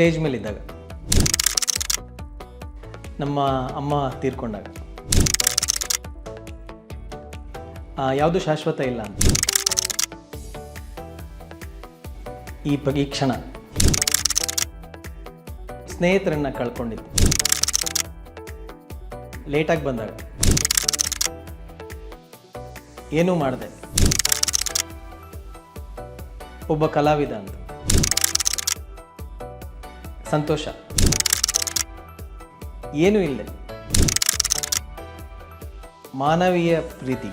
Stage ಮೇಲಿದ್ದಾಗ ನಮ್ಮ ಅಮ್ಮ ತೀರ್ಕೊಂಡಾಗ ಯಾವುದು ಶಾಶ್ವತ ಇಲ್ಲ ಅಂತ. ಈ ಈ ಕ್ಷಣ. ಸ್ನೇಹಿತರನ್ನ ಕಳ್ಕೊಂಡಿದ್ದು. ಲೇಟಾಗಿ ಬಂದಾಗ, ಏನೂ ಮಾಡಿದೆ. ಒಬ್ಬ ಕಲಾವಿದ ಅಂತ. ಸಂತೋಷ. ಏನೂ ಇಲ್ಲ ಮಾನವೀಯ ಪ್ರೀತಿ.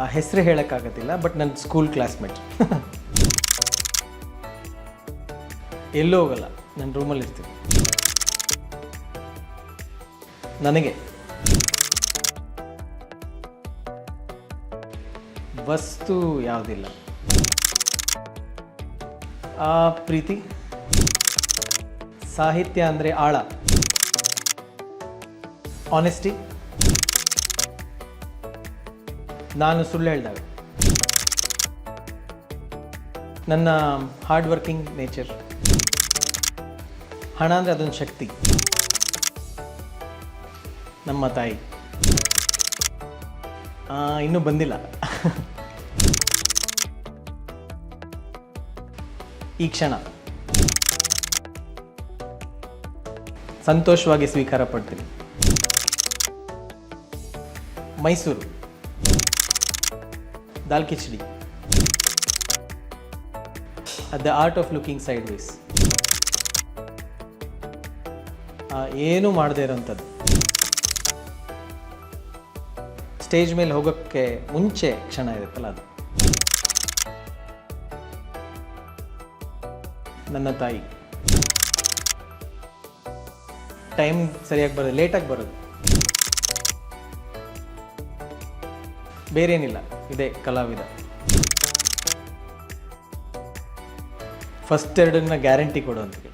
ಆ ಹೆಸರು ಹೇಳೋಕ್ಕಾಗತ್ತಿಲ್ಲ, ಬಟ್ ನನ್ನ ಸ್ಕೂಲ್ ಕ್ಲಾಸ್ಮೇಟ್. ಎಲ್ಲೂ ಹೋಗಲ್ಲ, ನನ್ನ ರೂಮಲ್ಲಿ ಇರ್ತೀನಿ. ನನಗೆ. ವಸ್ತು ಯಾವುದಿಲ್ಲ. ಆ ಪ್ರೀತಿ. ಸಾಹಿತ್ಯ ಅಂದರೆ ಆಳ. ಆನೆಸ್ಟಿ ನಾನು ಸುಳ್ಳು ಹೇಳಿದಾಗ. ನನ್ನ ಹಾರ್ಡ್ ವರ್ಕಿಂಗ್ ನೇಚರ್ ಹಣ ಅಂದರೆ ಅದೊಂದು ಶಕ್ತಿ. ನಮ್ಮ ತಾಯಿ. ಇನ್ನೂ ಬಂದಿಲ್ಲ. ಈ ಕ್ಷಣ. ಸಂತೋಷವಾಗಿ ಸ್ವೀಕಾರ ಪಡ್ತೀನಿ. Mysuru. Dal khichdi. The art of looking sideways ಏನೂ ಮಾಡದೇ ಇರೋಂಥದ್ದು. ಸ್ಟೇಜ್ ಮೇಲೆ ಹೋಗೋಕ್ಕೆ ಮುಂಚೆ ಕ್ಷಣ ಇರುತ್ತಲ್ಲ ಅದು. ನನ್ನ ತಾಯಿ. ಟೈಮ್ ಸರಿಯಾಗಿ ಬರೋದು ಲೇಟಾಗಿ ಬರೋದು. ಬೇರೇನಿಲ್ಲ ಇದೇ ಕಲಾವಿದ. ಫಸ್ಟ್ ಎರಡನ್ನ ಗ್ಯಾರಂಟಿ ಕೊಡುವಂಥದ್ದು